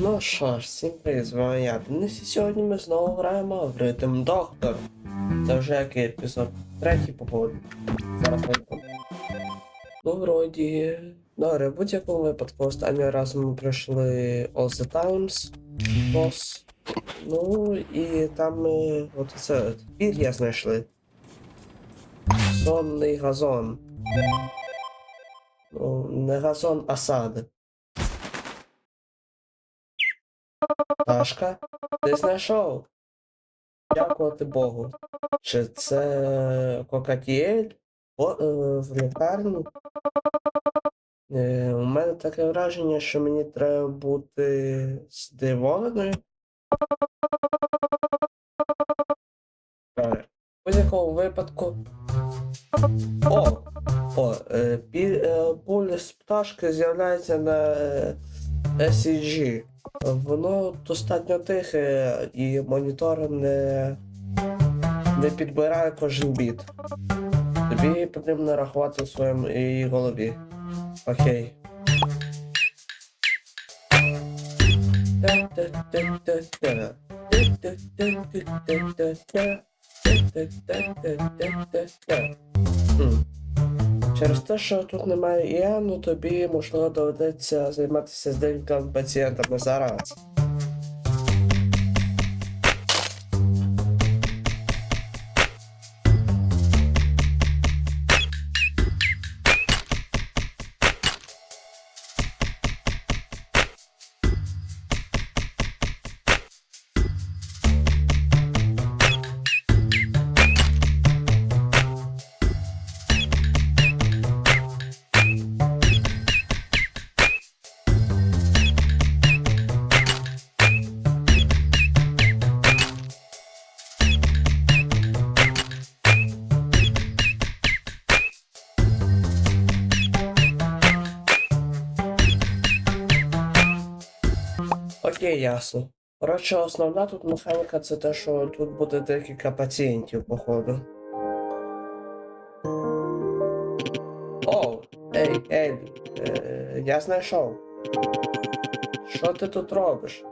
Ну що ж, всім привіт, з вами я. Денис, і сьогодні ми знову граємо в Ритм Доктор. Це вже який епізод? Третій походу. Зараз вийду. Ну, вроді. Добре, в будь-якому випадку останній раз ми пройшли All the Times Boss. Ну і там ми от це пір'я знайшли. Сонний газон. Ну, не газон, а сад. Ташка, ти знайшов? Дякувати Богу. Чи це Кокатіель? Е, в лікарні? Е, у мене таке враження, що мені треба бути здивованою. В будь-якому випадку. О! О, е, пі, е, з пташки з'являється на е, SCG. Воно достатньо тихе і монітор не, не підбирає кожен біт. Тобі потрібно рахувати в своїй голові. Окей. Та-та-та-та-та. Через те, що тут немає Іану, тобі можливо доведеться займатися з деньками пацієнтами зараз. Ясно. Коротше, основна тут механіка це те, що тут буде декілька пацієнтів, походу. О, ей, ей, е, я знайшов. Що ти тут робиш?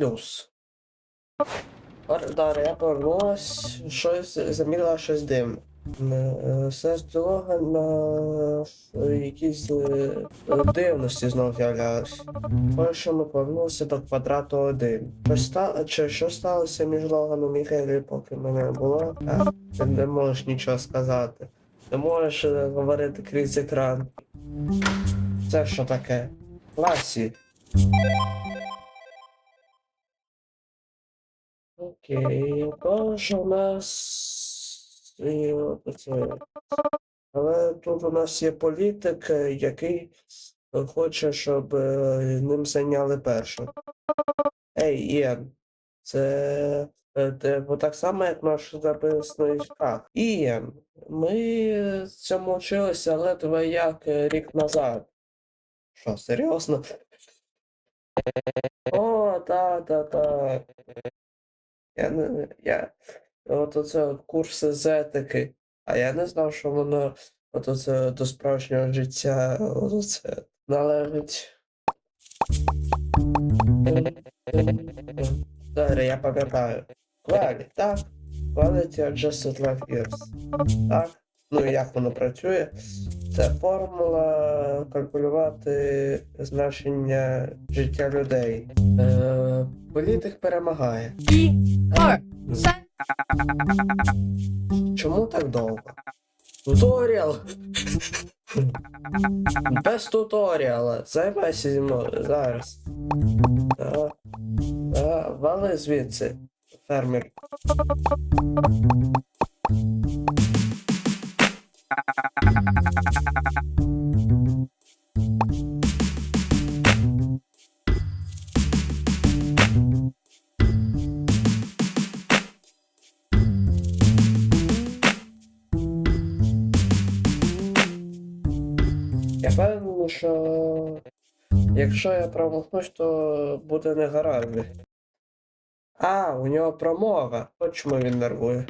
Плюс. Добре, я повернулась, щось замірила щось дивне. Е, Все з дорога на е, якісь е, дивності знов з'являлись. Перше ми повернулися до квадрату 1. Щось ста... Чи що сталося між Логаном і Гелі, поки мене не було? А, ти не можеш нічого сказати. Не можеш е, говорити крізь екран. Це що таке? Класі. Окей, тож у нас це. Але тут у нас є політик, е, який е, хоче, щоб е, ним зайняли першим. Ей, Іан, це Е, Типу, так само, як наш записаний шкаф. Ієн, ми цьому вчилися ледве як е, рік назад. Що, серйозно? О, та, та, та. Я не. Я. От оце от курси з етики. А я не знав, що воно от оце до справжнього життя от оце належить. Добре, я пам'ятаю. Quality, так. Quality adjusted life years. Так. Ну і як воно працює? Це формула калькулювати значення життя людей. Е, Політик перемагає. Чому так довго? Туторіал! Без туторіала. Займайся зі мною зараз. А, а, Вали звідси, фермер. Я певний, що якщо я промахнусь, то буде не гаразд. А, у нього промова. От чому він нервує.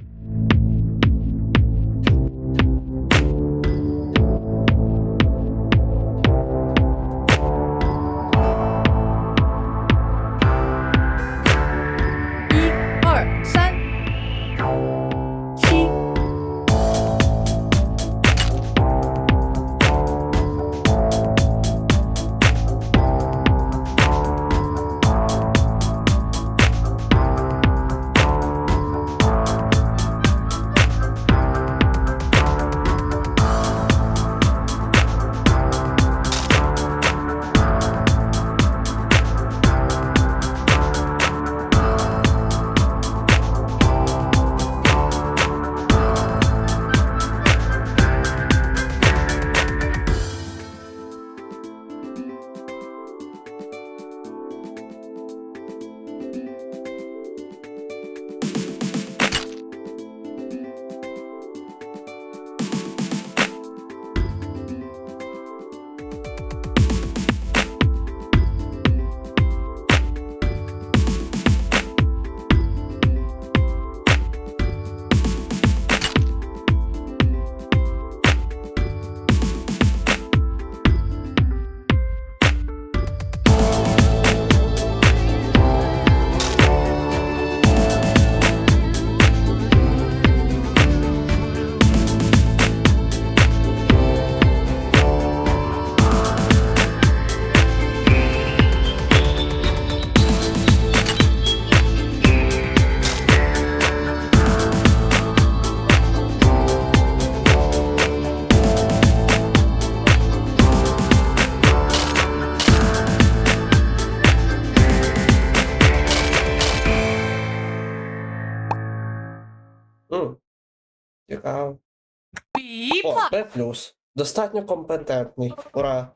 О, 划 Б плюс. Достатньо компетентний. Ура.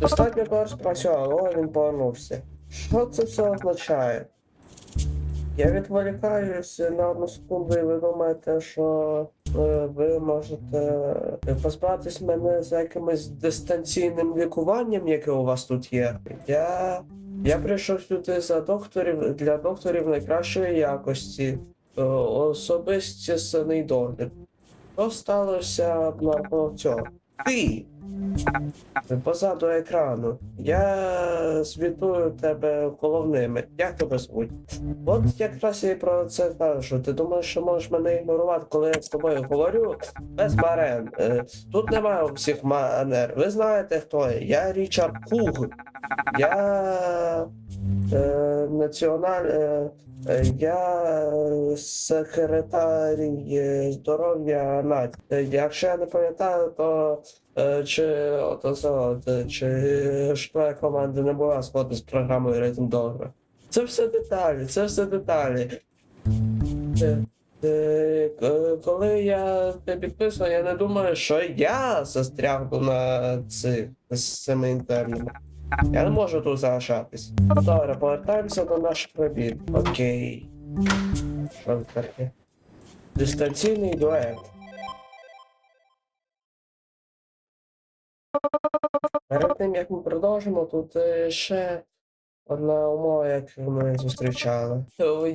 Достатньо добре спрацював, о, він повернувся. Що це все означає? Я відволікаюся на одну секунду, і ви думаєте, що е, ви можете е, позбавитись мене за якимось дистанційним лікуванням, яке у вас тут є. Я, я прийшов сюди за докторів для докторів найкращої якості. Е, Особистісний догляд. Що сталося на цьому? Ти! Позаду екрану. Я звітую тебе головними. Як тебе звуть? От якраз я про це кажу. Ти думаєш, що можеш мене ігнорувати, коли я з тобою говорю? Без марен. Е, Тут немає всіх манер. Ви знаєте, хто я? Я Річард Куг. Я національ. Е, е, я е, секретарій е, здоров'я. Е, Якщо я не пам'ятаю, то е, чи ото це е, чи ж твоя команда не була згодна з програмою рейтинг добре. Це все деталі, це все деталі. Е, е, Коли я те підписую, я не думаю, що я застрягну на цих з цими інтернами. Я не можу тут залишатись. Добре, повертаємося до наших робіт. Окей. Що це таке? Дистанційний дует. Перед тим як ми продовжимо, тут е, ще Одна умова, як ми мене зустрічали.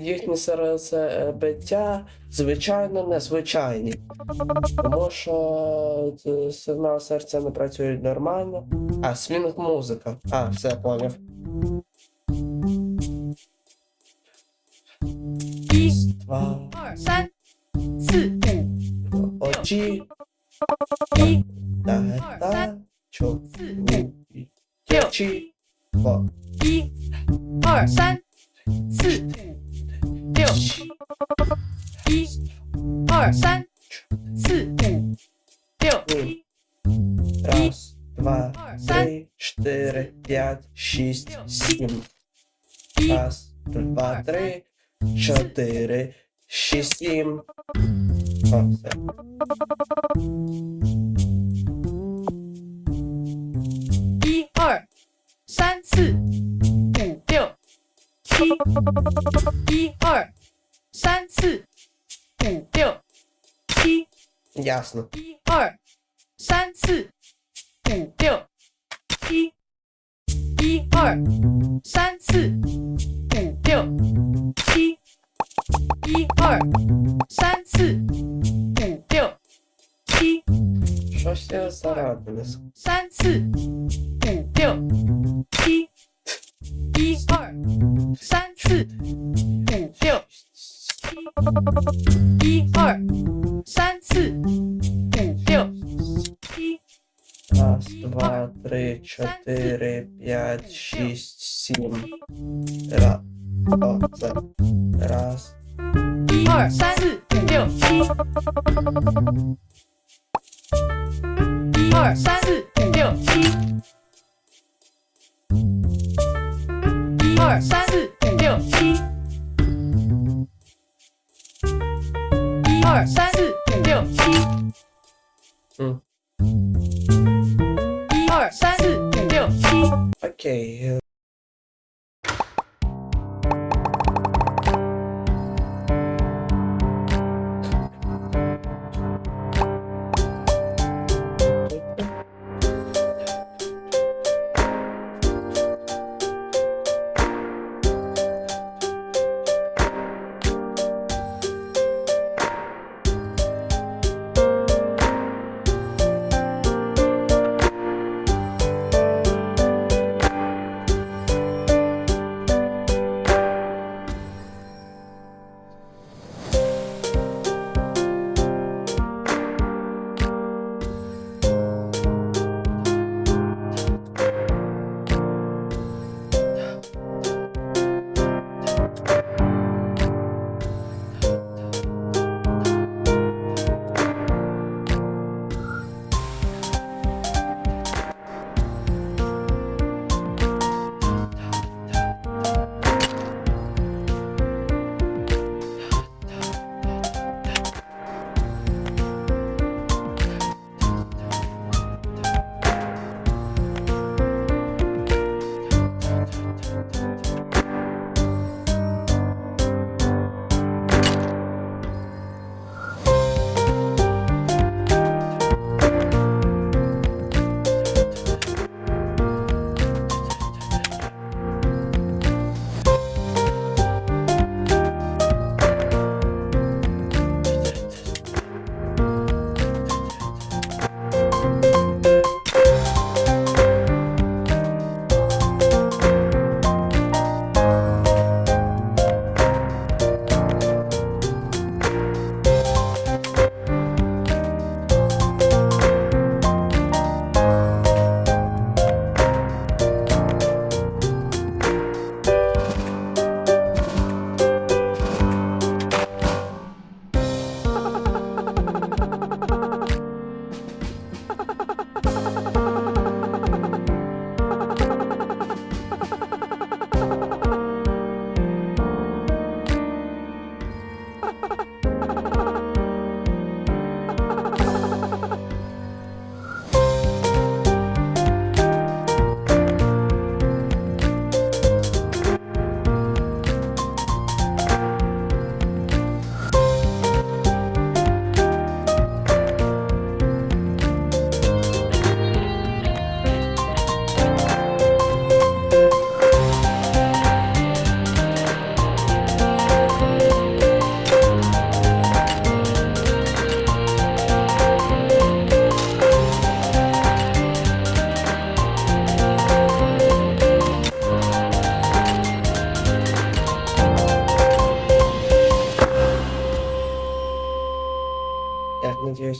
Їхні серцебиття звичайно незвичайні, тому що е, сигнал серця не працює нормально. А смінок музика. А, все поняв. Два. Очі. Да, да. Чу. Очі. 一、 Та,二, та,三, чо, 四、 ні,六、 очі. Два. 一、二、三、四、六、一、二、三、四、六、 Ні. Раз, два,二,三, три, чотири, п'ять, шість, Сім. сім. 一、 Раз, два, три, чотири, шість, сім. О, все. 一二三四五六七。一二三四五六七。一二三四五六七。一二三四五六七。一二三四五六七一二三四五六七一二三四五六七一二三四五六七嗯一二三四五六七 ok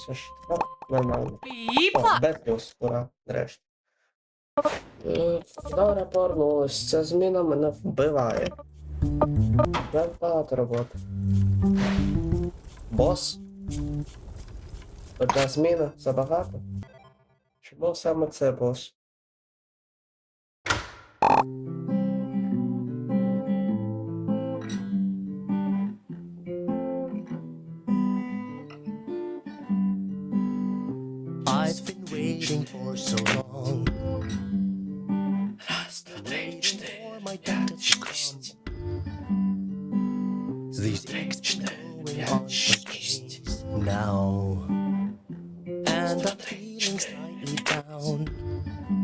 надіюся, що так нормально. О, 划 Б плюс, ура, нарешті. Добре, повернулась. Ця зміна мене вбиває. Як багато роботи. Бос? Одна зміна забагато? Чому саме це бос? waiting for so long. Raz, dwa. These things going on now. And the feeling's slightly down.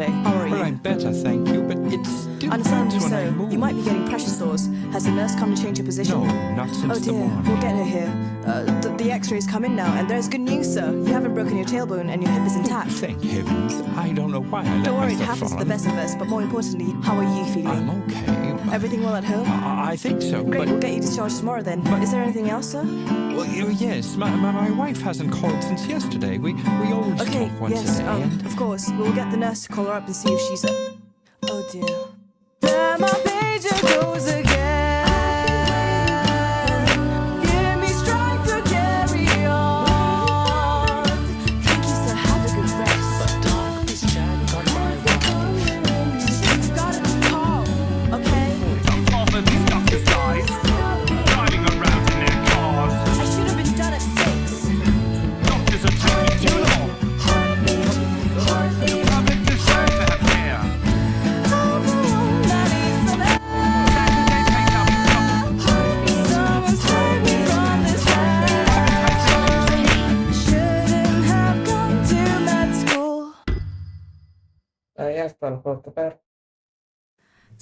Consultant today. How are you? Well, I'm better, thank you, but it's still Understandably hurts when I so. You might be getting pressure sores. Has the nurse come to change your position? No, not since Oh the dear, morning. we'll get her here. Uh, the, the X-rays come in now, and there's good news, sir. You haven't broken your tailbone, and your hip is intact. Thank heavens. I don't know why I let Don't worry, it myself happens to the best of us. But more importantly, how are you feeling? I'm okay. Everything well at home? I, I think so, Great, but we'll get you discharged tomorrow then. Is there anything else, sir? Well, yes, my, my, my wife hasn't called since yesterday. We we always Okay, talk once yes, a day. um, and- of course. We'll get the nurse to call her up and see if she's. Oh dear. There my pager goes again.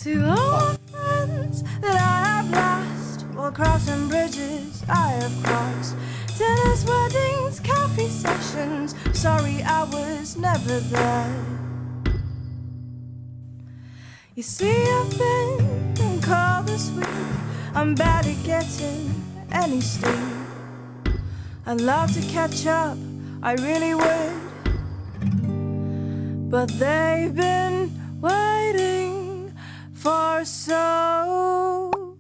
To all friends that I have lost while crossing bridges I have crossed. Tennis weddings, coffee sessions. Sorry I was never there. You see, I've been on call this week. I'm bad at getting any sleep. I'd love to catch up, I really would. But they've been waiting for so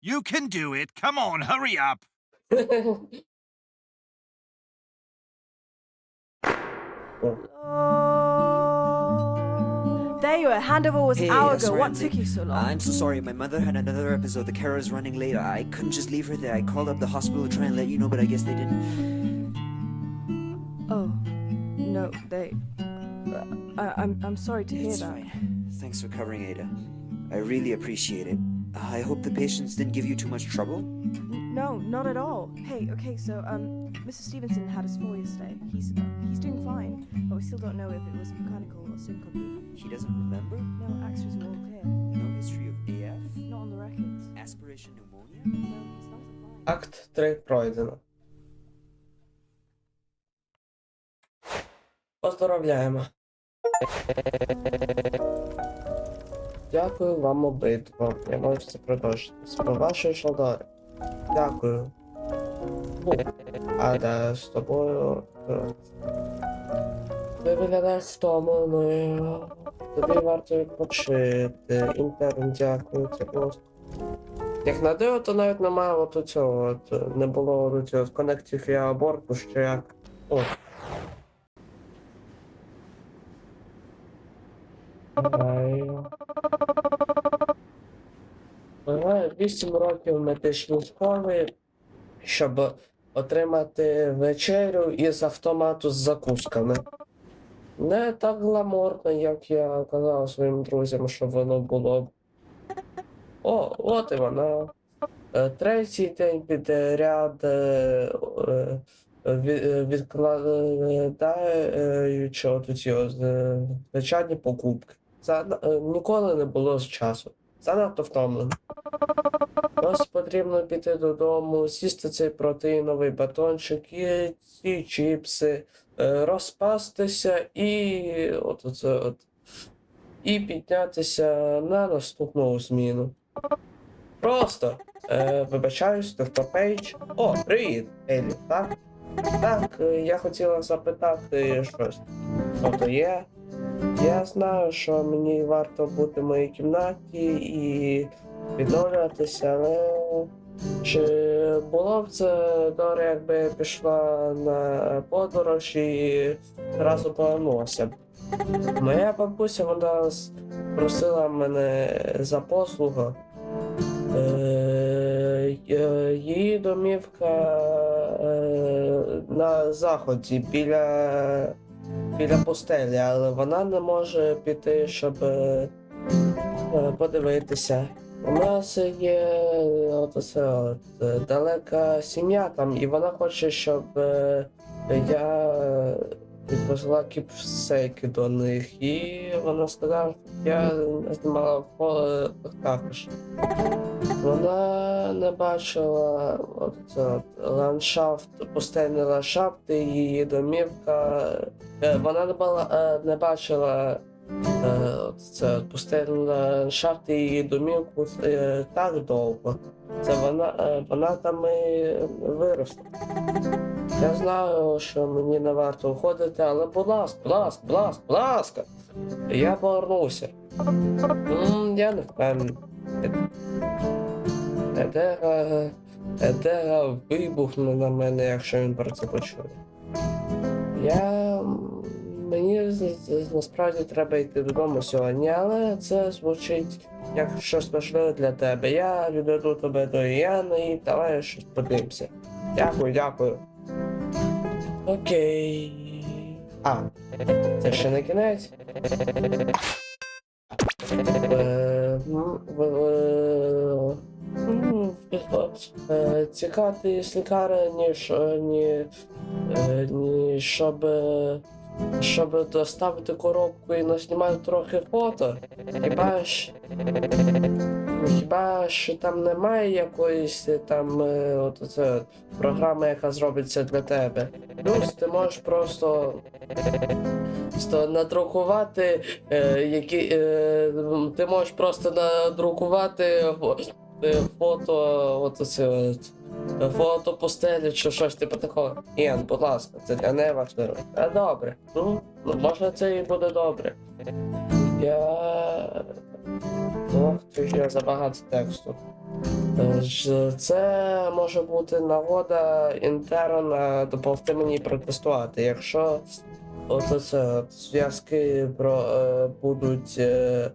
You can do it. Come on, hurry up. long. There you are. Handover was Hey, an hour uh, ago. sorry, What I'm took late. you so long? I'm so sorry. My mother had another episode. The car is running late. I couldn't just leave her there. I called up the hospital to try and let you know, but I guess they didn't. Oh, no, they. Uh, I, I'm I'm sorry to hear It's that. fine. Thanks for covering Ada. I really appreciate it. I hope the patients didn't give you too much trouble. No, not at all. Hey, okay, so um, Mr. Stevenson had his fall yesterday. He's uh, he's doing fine, but we still don't know if it was mechanical or syncope. He doesn't remember? No, X-rays are all clear. No history of AF? Not on the records. Aspiration pneumonia? No, it's not supplying. Акт 3 пройдено. Поздоровляємо. Дякую вам обидва. Я можу це продовжити. Про вашої шалдори. Дякую. Ну, але з тобою. Ти виглядаєш втомленою. Тобі варто відпочити. Інтерн, дякую. Це просто. Як на диво, то навіть немає от цього, от, не було от цього коннектів і аборту, що як. О. Давай. Давай. в 8 років медичної школи, щоб отримати вечерю із автомату з закусками. Не так гламурно, як я казав своїм друзям, що воно було. О, от і вона. Е, Третій день підряд е, е, відкладаючи отут е, звичайні покупки. Це е, ніколи не було з часу. Занадто втомлено. Ось потрібно піти додому, сісти цей протеїновий батончик і ці чіпси, е, розпастися і от оце от. І піднятися на наступну зміну. Просто е, вибачаюсь, доктор Пейдж. О, привіт, Елі, так? Так, е, я хотіла запитати щось. Що то є? Я знаю, що мені варто бути в моїй кімнаті і відновлюватися, але чи було б це добре, якби я пішла на подорож і одразу повернулася? Моя бабуся вона просила мене за послугу. Е, е, Її домівка е, на заході біля, біля пустелі, але вона не може піти, щоб е, подивитися. У нас є от оце от, е, далека сім'я там, і вона хоче, щоб е, я відвезла кіпсейки до них. І вона сказала, що я знімала фото також. Вона не бачила от, от, ландшафт, пустельний ландшафт, її домівка. Е, Вона не, була, е, не бачила е, от це пустельний ландшафт її домівку так довго. Це вона, вона там і виросла. Я знаю, що мені не варто уходити, але будь ласка, будь ласка, будь ласка, будь ласка. Я повернувся. М, Я не впевнений. Едера. Едера вибухне на мене, якщо він про це почує. Я. Мені насправді треба йти додому сьогодні, але це звучить як щось важливе для тебе. Я відведу тебе до Яни і давай щось подивимося. Дякую, дякую. Окей. А, це ще не кінець. Е, ну, е, е, Цікати з лікарні, що ні, ні, щоб, щоб доставити коробку і наснімати трохи фото. Хіба ж. Хіба що там немає якоїсь е, там е, от оце, програми, яка зробиться для тебе. Плюс ти можеш просто надрукувати, е, які, е, ти можеш просто надрукувати е, фото, от оце от, фото пустелі чи щось типу такого. Іан, будь ласка, це для не важливо. А добре. Ну, ну, може це і буде добре. Я. Ох, ти я забагато тексту. Е, Це може бути нагода інтерна допомогти мені протестувати. Якщо от зв'язки про е, будуть е,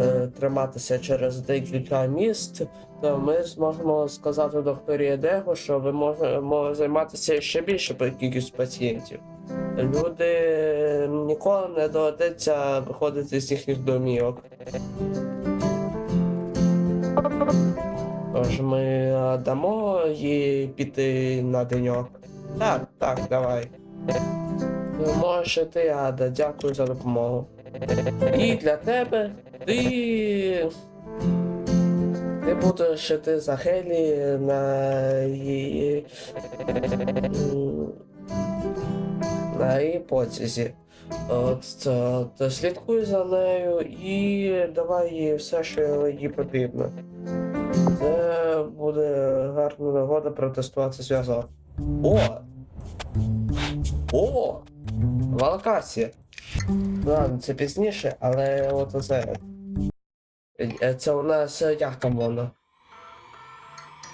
е, триматися через декілька міст, то ми зможемо сказати докторі Едего, що ви можемо займатися ще більше кількістю пацієнтів. Люди ніколи не доведеться виходити з їхніх домівок. Тож ми дамо їй піти на деньок. Так, так, давай. Можеш і ти, Ада, дякую за допомогу. І для тебе ти. Ти будеш йти за Хелі на її. На її потязі. От, от, слідкуй за нею і давай їй все, що їй потрібно. Це буде гарна нагода протестувати зв'язок. О! О! Валкація. Ладно, це пізніше, але от оце. Е, Це у нас е, як там воно?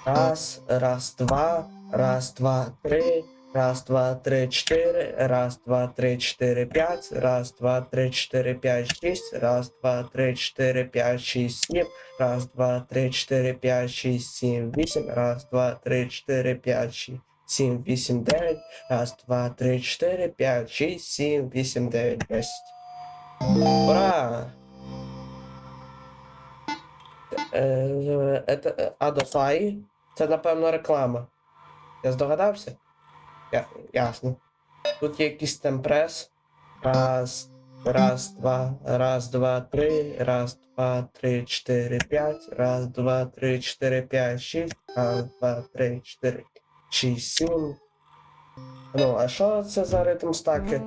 Раз, раз, два, раз, два, три, Раз, два, три, чотири. Раз, два, три, чотири, п'ять. Раз, два, три, чотири, п'ять, шість. Раз, два, три, чотири, п'ять, шість, сім. Раз, два, три, чотири, п'ять, шість, сім, вісім. Раз, два, три, чотири, п'ять, шість, сім, вісім, дев'ять. Раз, два, три, чотири, п'ять, шість, сім, вісім, дев'ять, десять. Ура! Е, это Адофай? Це, напевно, реклама. Я здогадався? Я, ясно. Тут є якийсь темпрес. Раз, раз, два, раз, два, три, раз, два, три, чотири, п'ять, раз, два, три, чотири, п'ять, шість, раз, два, три, чотири, шість, сім. Ну, а що це за ритм стаки?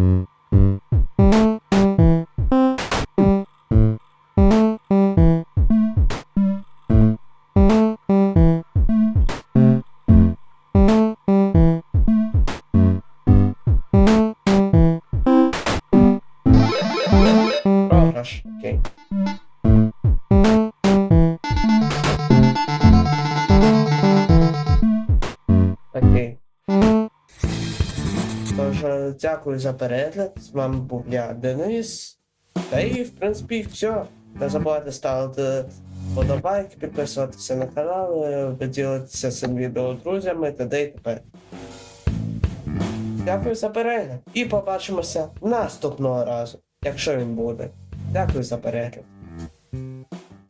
Mm-hmm. Дякую за перегляд. З вами був я, Денис. Та і, в принципі, все. Не забувайте ставити подобайки, підписуватися на канал, поділитися ділитися цим відео друзями т.д. і тепер. Дякую за перегляд. І побачимося наступного разу, якщо він буде. Дякую за перегляд.